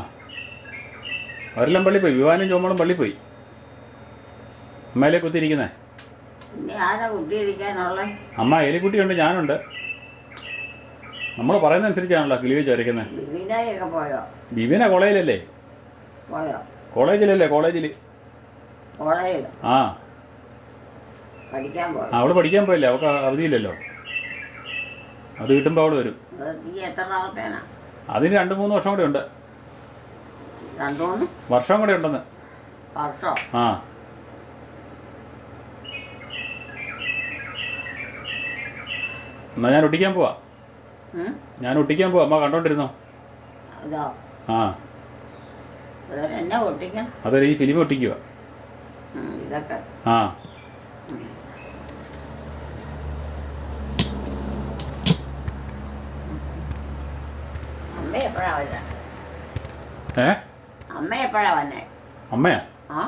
Speaker 2: അവരെല്ലാം പള്ളി പോയി. വിവാനും ചോമ്മളും പള്ളി പോയി. അമ്മയിലെ കുത്തിയിരിക്കുന്നേ? അമ്മ എലിക്കുട്ടിയുണ്ട് ഞാനുണ്ട്. നമ്മൾ പറയുന്നതനുസരിച്ചാണല്ലോ കിളി വെച്ച് വരയ്ക്കുന്നത്
Speaker 1: വിനയൊക്കെ പോയോ?
Speaker 2: ബിബിന കോളേജിലല്ലേ? കോളേജിലല്ലേ കോളേജിൽ ആ. അവൾ പഠിക്കാൻ പോയില്ലേ? അവൾക്ക് അവധിയില്ലല്ലോ. അത് കിട്ടുമ്പോൾ അവൾ വരും. അതിന് രണ്ട് മൂന്ന് വർഷം കൂടെ ഉണ്ട്. വർഷം കൂടെ ഉണ്ടെന്ന്.
Speaker 1: വർഷം.
Speaker 2: ആ. എന്നാ ഞാൻ ഒട്ടിക്കാൻ പോവാ. ഞാൻ ഒട്ടിക്കാൻ പോവാ. അമ്മ കണ്ടോണ്ടിരുന്നോ? ആ.
Speaker 1: അതൊരു
Speaker 2: ഈ ഫിലിം ഒട്ടിക്കുക ആ. ഏ?
Speaker 1: അമ്മ എപ്പോഴാ വന്നെ?
Speaker 2: അമ്മയാ?
Speaker 1: ആ?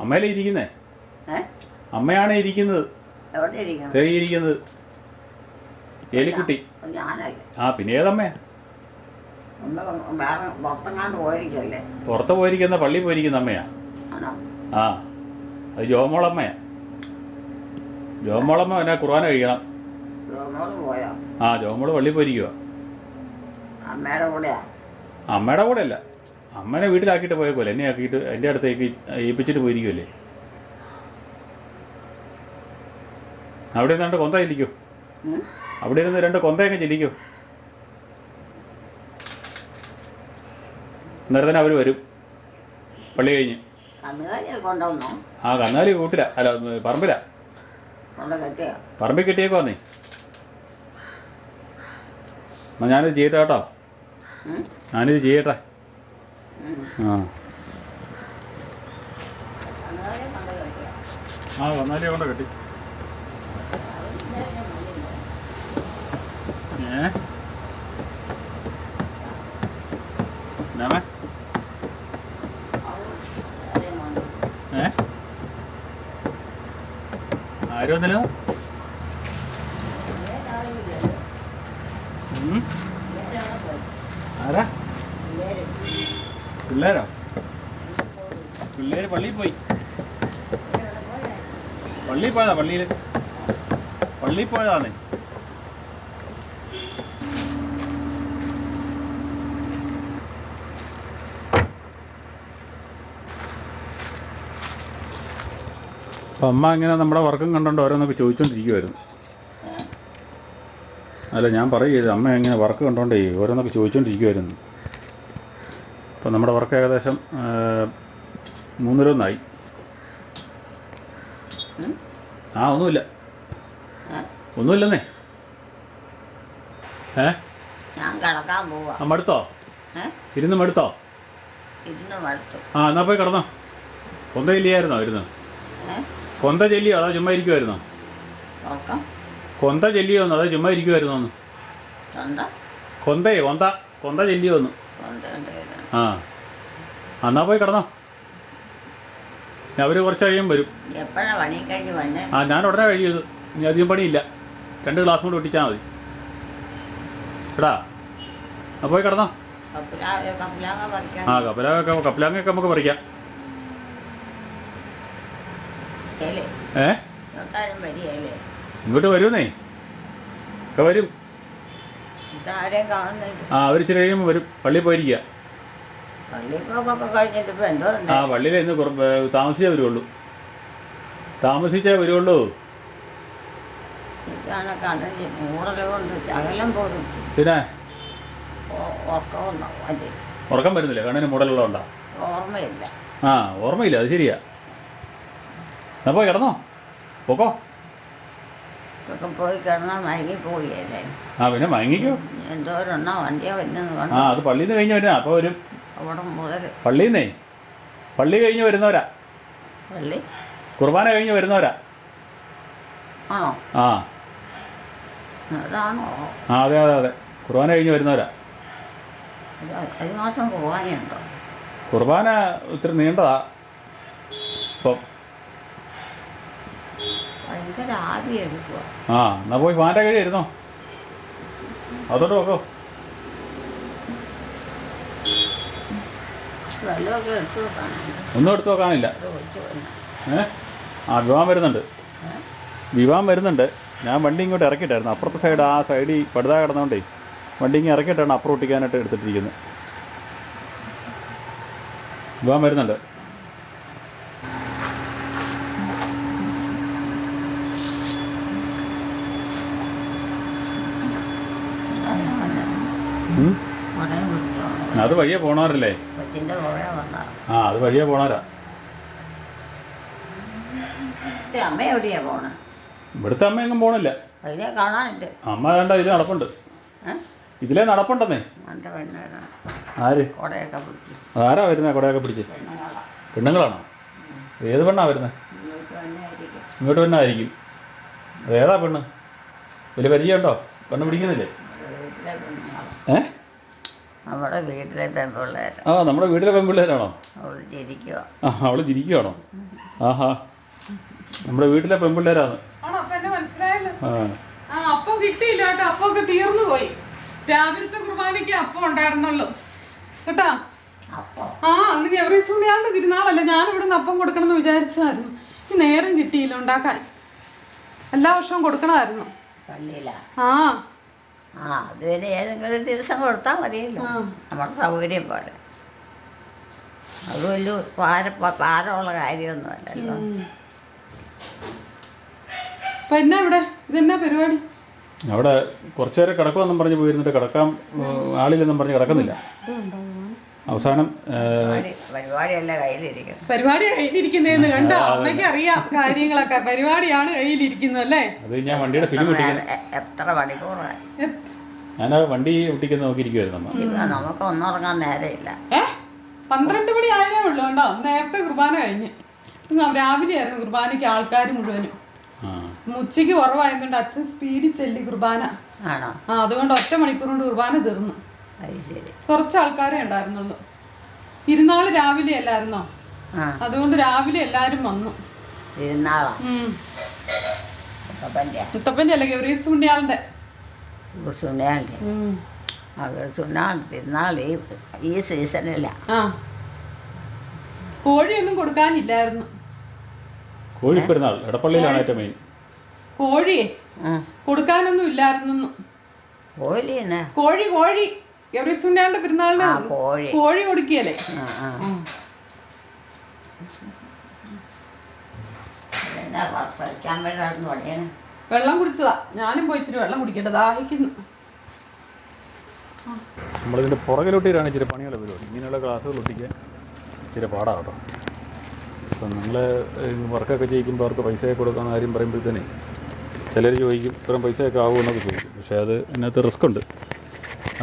Speaker 2: അമ്മയല്ലേ ഇരിക്കുന്നേ?
Speaker 1: ഏ?
Speaker 2: അമ്മയാണ് ഇരിക്കുന്നത്.
Speaker 1: എവിടെ ഇരിക്കണം
Speaker 2: ഇരിക്കുന്നത്. എലിക്കുട്ടി
Speaker 1: ഞാനല്ലേ
Speaker 2: ആ പിന്നെ ഏതമ്മയാ?
Speaker 1: ഒന്ന് വേറെ പുറത്തെങ്ങാണ്ട് പോയിരിക്കല്ലേ
Speaker 2: പുറത്ത് പോയിരിക്കുന്ന പള്ളി പോയിരിക്കുന്ന അമ്മയാ?
Speaker 1: ആണോ?
Speaker 2: ആ അത് ജോമോളമ്മയാ. ജോമോളമ്മ എന്നാ കുർബാന കഴിക്കണം.
Speaker 1: പോയോ?
Speaker 2: ആ ജോമോൾ പള്ളി പോയിരിക്കുക
Speaker 1: അമ്മയുടെ കൂടെയാ?
Speaker 2: അമ്മയുടെ കൂടെ അല്ല അമ്മനെ വീട്ടിലാക്കിയിട്ട് പോലെ എന്നെ ആക്കിയിട്ട് എന്റെ അടുത്തേക്ക് ഏൽപ്പിച്ചിട്ട് പോയിരിക്കുമല്ലേ അവിടെ ഇരുന്ന് രണ്ട് കൊന്ത ചെല്ലിക്കോ? അവിടെ ഇരുന്ന് രണ്ട് കൊന്തയൊക്കെ ചെല്ലിക്കോ? അന്നേരം തന്നെ അവർ വരും. പള്ളി കഴിഞ്ഞ്. ആ കന്നാലി കൂട്ടില. അല്ല പറമ്പില. പറമ്പിൽ കിട്ടിയേക്കുവാന്നേ എന്നാൽ ഞാനിത് ചെയ്യട്ടെ കേട്ടോ. ഞാനിത് ചെയ്യട്ടെ. ആ. ആ വന്നാലേ കെട്ടി
Speaker 1: വേറെ ആരും ഇല്ലല്ലോ. വേറെ ആളെ പോയി.
Speaker 2: ആരാ
Speaker 1: പിള്ളേര്
Speaker 2: പിള്ളേരോ പിള്ളേര് പള്ളിയിൽ പോയി
Speaker 1: വേറെ പോയോ?
Speaker 2: പള്ളിയിൽ പോയതാ പള്ളിയിൽ പള്ളിയിൽ പോയതാണ്. അമ്മ ഇങ്ങനെ നമ്മുടെ വർക്കും കണ്ടോണ്ട് ഓരോന്നൊക്കെ
Speaker 1: ചോദിച്ചോണ്ടിരിക്കുവായിരുന്നു.
Speaker 2: അല്ല ഞാൻ പറയുക അമ്മ ഇങ്ങനെ വർക്ക് കണ്ടോണ്ടേ ഓരോന്നൊക്കെ ചോദിച്ചുകൊണ്ടിരിക്കുമായിരുന്നു അപ്പം നമ്മുടെ വർക്ക് ഏകദേശം ആ, മൂന്നരൊന്നായി
Speaker 1: ഉം?
Speaker 2: ആ ഒന്നുമില്ല? ഒന്നുമില്ലെന്നേ. ഏ?
Speaker 1: ഞാൻ കിടക്കാൻ പോവാ.
Speaker 2: ആ മടുത്തോ? ഇരുന്ന് മടുത്തോ?
Speaker 1: ഇരുന്ന് മടുത്തു.
Speaker 2: ആ എന്നാ പോയി കിടന്നോ. കൊന്ത ചെല്ലിയായിരുന്നോ ഇരുന്ന്? കൊന്ത ചെല്ലിയോ അതോ ചുമ്മാ ഇരിക്കുമായിരുന്നോ കൊന്ത ചെല്ലിയോന്ന് അതോ ചുമ്മാ ഇരിക്കുമായിരുന്നോ ഒന്ന് കൊന്തേ? കൊന്ത കൊന്ത ചെല്ലിയോന്ന്
Speaker 1: ഒന്ന്
Speaker 2: ആ എന്നാ പോയി കിടന്നോ. അവർ കുറച്ച് കഴിയും വരും.
Speaker 1: എപ്പോഴാണ് പണി കഴിഞ്ഞ് വന്നെ?
Speaker 2: ആ ഞാൻ ഉടനെ കഴിയത് ഇനി അധികം പണിയില്ല. രണ്ട് ഗ്ലാസ് കൂടെ ഒട്ടിച്ചാൽ മതി. എടാ ആ പോയി കിടന്നോ.
Speaker 1: കപ്പിലാ കപ്പിലാങ്ങ പറിക്കാൻ.
Speaker 2: ആ കപ്പലാങ്ങൊക്കെ കപ്പലാങ്ങൊക്കെ നമുക്ക് പറിക്കാം. ഏ?
Speaker 1: വരികയല്ലേ
Speaker 2: ഇങ്ങോട്ട് വരുമെന്നേ ഒക്കെ വരും.
Speaker 1: ഇതാരെയും കാണുന്നില്ല
Speaker 2: ആ അവർ ഇച്ചിരി കഴിയുമ്പോൾ വരും. പള്ളിയിൽ പോയിരിക്കുക
Speaker 1: പള്ളിപ്പോക്കൊക്കെ കഴിഞ്ഞിട്ട് ഇപ്പം എന്തോ ഉണ്ട്
Speaker 2: ആ പള്ളിയിൽ ഇന്ന് താമസിച്ചേ വരുള്ളൂ താമസിച്ചേ വരുള്ളൂ പിന്നെ? ഉറക്കം വരുന്നില്ല? കണ്ണിന് മൂടലുള്ളതുകൊണ്ടാ?
Speaker 1: ഓർമ്മയില്ല.
Speaker 2: ആ ഓർമ്മയില്ല അത് ശരിയാ. പോയി കിടന്നോ? പോക്കോ?
Speaker 1: പോയി കിടന്നാൽ മയങ്ങി പോയി
Speaker 2: ആ പിന്നെ മയങ്ങിക്കോ?
Speaker 1: എന്തോ വണ്ടിയാ
Speaker 2: ആ അത് പള്ളിയിൽ നിന്ന് കഴിഞ്ഞ് വരുന്ന അപ്പോൾ വരും.
Speaker 1: അവിടെ മുതൽ
Speaker 2: പള്ളി കഴിഞ്ഞ് വരുന്നവരാ?
Speaker 1: പള്ളി?
Speaker 2: കുർബാന കഴിഞ്ഞ് വരുന്നവരാ?
Speaker 1: ആണോ?
Speaker 2: ആ.
Speaker 1: അതാണോ?
Speaker 2: ആ അതെ അതെ അതെ. കുർബാന കഴിഞ്ഞ് വരുന്നവരാ?
Speaker 1: അത് അതിമാത്രം കുർബാനയുണ്ടോ?
Speaker 2: കുർബാന ഇത്തിരി നീണ്ടതാ. ഇപ്പം
Speaker 1: ഭയങ്കര ആവി എടുക്കുക
Speaker 2: ആ എന്നാ പോയി ഫാന്റെ കഴിയായിരുന്നോ ഇരുന്നോ അതോട്ട് നോക്കോ. ഒന്നും എടുത്തു നോക്കാനില്ല ഏ? ആ വിവാഹം വരുന്നുണ്ട്. വിവാഹം വരുന്നുണ്ട്. ഞാൻ വണ്ടി ഇങ്ങോട്ട് ഇറക്കിയിട്ടായിരുന്നു. അപ്പുറത്തെ സൈഡ് ആ സൈഡിൽ പടുതാ കിടന്നുകൊണ്ടേ വണ്ടി ഇങ്ങനെ ഇറക്കിയിട്ടാണ് അപ്പുറം ഒട്ടിക്കാനായിട്ട് എടുത്തിട്ടിരിക്കുന്നത്. വിവാഹം വരുന്നുണ്ട് ഉം.
Speaker 1: ഉടനെ കുടിച്ചോ
Speaker 2: അത് വഴിയെ പോണവരല്ലേ?
Speaker 1: കൊച്ചിന്റെ പുറകെ വന്നാ.
Speaker 2: ആ അത് വഴിയെ പോണവരാ.
Speaker 1: അമ്മ എവിടെയാ പോണേ?
Speaker 2: ഇവിടുത്തെ അമ്മയെങ്ങും പോണില്ല.
Speaker 1: അതിനെ കാണാനുണ്ട്
Speaker 2: അമ്മ വേണ്ട ഇതിൽ നടപ്പുണ്ട്.
Speaker 1: ഏഹ്
Speaker 2: ഇതിലേ നടപ്പുണ്ടെന്നേ?
Speaker 1: എന്റെ
Speaker 2: ആര്?
Speaker 1: കുടയൊക്കെ പിടിച്ച്.
Speaker 2: ആരാ വരുന്നേ കൊടയൊക്കെ പിടിച്ച്?
Speaker 1: പെണ്ണുങ്ങളാ.
Speaker 2: പെണ്ണുങ്ങളാണോ? ഏത് പെണ്ണാ വരുന്നത്
Speaker 1: ഇങ്ങോട്ട് തന്നെ ആയിരിക്കും.
Speaker 2: ഇങ്ങോട്ട് തന്നെ ആയിരിക്കും. അത് ഏതാ പെണ്ണ്? വലിയ പരിചയമുണ്ടോ? പെണ്ണ് പിടിക്കുന്നില്ലേ?
Speaker 1: ഏഹ് വീട്ടിലെ നമ്മുടെ വീട്ടിലെ പെൺപിള്ളേരാ.
Speaker 2: ആ നമ്മുടെ വീട്ടിലെ പെൺപിള്ളേരാണോ?
Speaker 1: അവൾ ചിരിക്കുക
Speaker 2: ആ അവൾ ചിരിക്കുവാണോ? ആഹാ. നമ്മുടെ വീട്ടിലെ പെൺപിള്ളേരാണ്.
Speaker 3: ആണോ അപ്പൊ എന്നെ മനസ്സിലായല്ലോ.
Speaker 2: ആ.
Speaker 3: ആ അപ്പം കിട്ടിയില്ല കേട്ടോ അപ്പൊക്കെ തീർന്നു പോയി. രാവിലത്തെ കുർബാനയ്ക്ക് അപ്പം ഉണ്ടായിരുന്നുള്ളൂ. കേട്ടാ?
Speaker 1: അപ്പോൾ
Speaker 3: ആ അന്ന് ജെവറീസ് ഉണ്ണിയാളുടെ തിരുനാളല്ല ഞാൻ ഇവിടെ നിന്ന് അപ്പം കൊടുക്കണം എന്ന് വിചാരിച്ചായിരുന്നു ഈ നേരം കിട്ടിയില്ല ഉണ്ടാക്കാൻ. എല്ലാ വർഷവും കൊടുക്കണമായിരുന്നു.
Speaker 1: പള്ളിയിലാ?
Speaker 3: ആ.
Speaker 1: ആ അത് പിന്നെ ഏതെങ്കിലും ഒരു ദിവസം കൊടുത്താൽ മതിയല്ലോ. നമ്മുടെ സൗകര്യം പോലെ. അത് വലിയ ഭാര ഭാരമുള്ള കാര്യമൊന്നുമല്ലല്ലോ
Speaker 3: പിന്നെ ഇവിടെ? ഇതെന്നാ പരിപാടി?
Speaker 2: അവിടെ കുറച്ചു നേരം കിടക്കുമെന്നും പറഞ്ഞ് പോയിരുന്നിട്ട് കിടക്കാം ആളില്ലെന്നും പറഞ്ഞ് കിടക്കുന്നില്ല. അവസാനം
Speaker 1: പരിപാടി
Speaker 3: കയ്യിലിരിക്കുന്നതെന്ന് കണ്ടോ? അമ്മയ്ക്ക് അറിയാം കാര്യങ്ങളൊക്കെ. പരിപാടിയാണ് കയ്യിലിരിക്കുന്നത് അല്ലേ?
Speaker 2: അത് ഞാൻ വണ്ടിയുടെ ഫിലിം
Speaker 1: എത്ര മണിക്കൂറായി?
Speaker 2: ഞാൻ ആ വണ്ടി ഒട്ടിക്കുന്ന
Speaker 1: നോക്കിയിരിക്കുവായിരുന്നു നമുക്ക് ഒന്നുറങ്ങാൻ നേരമില്ല.
Speaker 3: പന്ത്രണ്ട് മണി ആയതേ ഉള്ളൂ കണ്ടോ? നേരത്തെ കുർബാന കഴിഞ്ഞ്. രാവിലെ ആയിരുന്നു കുർബാനയ്ക്ക് ആൾക്കാർ മുഴുവനും.
Speaker 2: ആ.
Speaker 3: ഉച്ചയ്ക്ക് കുറവായതുകൊണ്ട് അച്ഛൻ സ്പീഡിൽ ചെല്ലി കുർബാന.
Speaker 1: ആണോ?
Speaker 3: ആ അതുകൊണ്ട് ഒറ്റ മണിക്കൂർ കൊണ്ട് കുർബാന തീർന്നു.
Speaker 1: അത് ശരി.
Speaker 3: കുറച്ച് ആൾക്കാരെ ഉണ്ടായിരുന്നുള്ളൂ. ഇരുന്നാൾ രാവിലെ അല്ലായിരുന്നോ?
Speaker 1: ആ.
Speaker 3: അതുകൊണ്ട് രാവിലെ എല്ലാരും വന്നു.
Speaker 1: ഇരുന്നാളാ?
Speaker 3: ഉം. മുത്തപ്പന്റെ. അല്ല ഗൗരീസ് പുണ്യാളിന്റെ
Speaker 1: സുനാളിന്റെ
Speaker 3: ഉം.
Speaker 1: അത് സുനാൾ തിരുനാൾ ഈ ഈ സീസണില്ല
Speaker 3: ആ. കോഴിയൊന്നും കൊടുക്കാനില്ലായിരുന്നു.
Speaker 2: കോഴിപ്പെരുന്നാൾ എടപ്പള്ളിയിലാണ് ഏറ്റവും മെയിൻ
Speaker 3: കോഴിയെ കൊടുക്കാനൊന്നും ഇല്ലായിരുന്നു
Speaker 1: കോഴി തന്നെ
Speaker 3: കോഴി കോഴി. ഗൗരീസ് പുണ്യാളിന്റെ പെരുന്നാളിന്
Speaker 1: കോഴി.
Speaker 3: കോഴി
Speaker 1: പണിയാണ്
Speaker 3: വെള്ളം കുടിച്ചതാ. ഞാനും പോയി ഇച്ചിരി വെള്ളം കുടിക്കട്ടെ. ദാഹിക്കുന്നു.
Speaker 2: നമ്മളിതിന്റെ പുറകിലൊട്ടിയിട്ടാണ് ഇച്ചിരി പണിയുള്ള പരിപാടി. ഇങ്ങനെയുള്ള ക്ലാസ്സുകൾ ഒട്ടിക്കാൻ ഇച്ചിരി പാടാണ് കേട്ടോ. അപ്പം നിങ്ങൾ വർക്കൊക്കെ ചെയ്യിക്കുമ്പോൾ അവർക്ക് പൈസയൊക്കെ കൊടുക്കുന്ന കാര്യം പറയുമ്പോഴത്തേനെ ചിലർ ചോദിക്കും ഇത്രയും പൈസയൊക്കെ ആകുമെന്നൊക്കെ ചോദിക്കും. പക്ഷേ അത് അതിനകത്ത് റിസ്ക് ഉണ്ട്.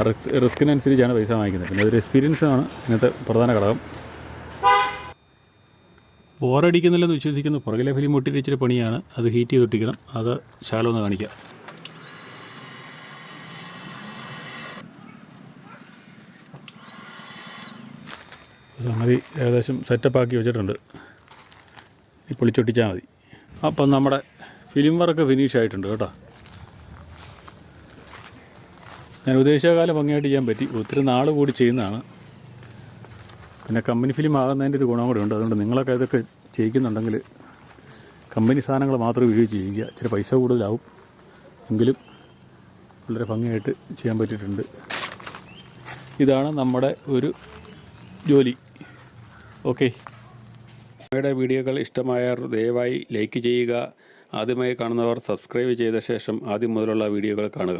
Speaker 2: റിസ്ക് റിസ്കിനനുസരിച്ചാണ് പൈസ വാങ്ങിക്കുന്നത്. പിന്നെ അതൊരു എക്സ്പീരിയൻസ് ആണ്. ഇന്നത്തെ പ്രധാന ഘടകം. ബോറടിക്കുന്നില്ലെന്ന് വിശ്വസിക്കുന്നു. പുറകിലെ ഫിലിം ഒട്ടിരിച്ചൊരു പണിയാണ്. അത് ഹീറ്റ് ചെയ്ത് ഒട്ടിക്കണം. അത് ശാലം കാണിക്കാം. സംഗതി ഏകദേശം സെറ്റപ്പ് ആക്കി വെച്ചിട്ടുണ്ട്. ഈ പൊളിച്ചൊട്ടിച്ചാൽ മതി. അപ്പം നമ്മുടെ ഫിലിം വർക്ക് ഫിനിഷ് ആയിട്ടുണ്ട് കേട്ടോ. ഞാൻ ഉദ്ദേശിച്ച കാലം ഭംഗിയായിട്ട് ചെയ്യാൻ പറ്റി. ഒത്തിരി നാൾ കൂടി ചെയ്യുന്നതാണ്. പിന്നെ കമ്പനി ഫിലിം ആകുന്നതിന്റെ ഒരു ഗുണം കൂടെ ഉണ്ട്. അതുകൊണ്ട് നിങ്ങളൊക്കെ ഇതൊക്കെ ചെയ്യിക്കുന്നുണ്ടെങ്കിൽ കമ്പനി സാധനങ്ങൾ മാത്രം ഉപയോഗിച്ച് ചെയ്യുക ഇച്ചിരി പൈസ കൂടുതലാവും. എങ്കിലും വളരെ ഭംഗിയായിട്ട് ചെയ്യാൻ പറ്റിയിട്ടുണ്ട്. ഇതാണ് നമ്മുടെ ഒരു ജോലി. ഓക്കെ. ഞങ്ങളുടെ വീഡിയോകൾ ഇഷ്ടമായവർ ദയവായി ലൈക്ക് ചെയ്യുക. ആദ്യമായി കാണുന്നവർ സബ്സ്ക്രൈബ് ചെയ്ത ശേഷം ആദ്യം മുതലുള്ള വീഡിയോകൾ കാണുക.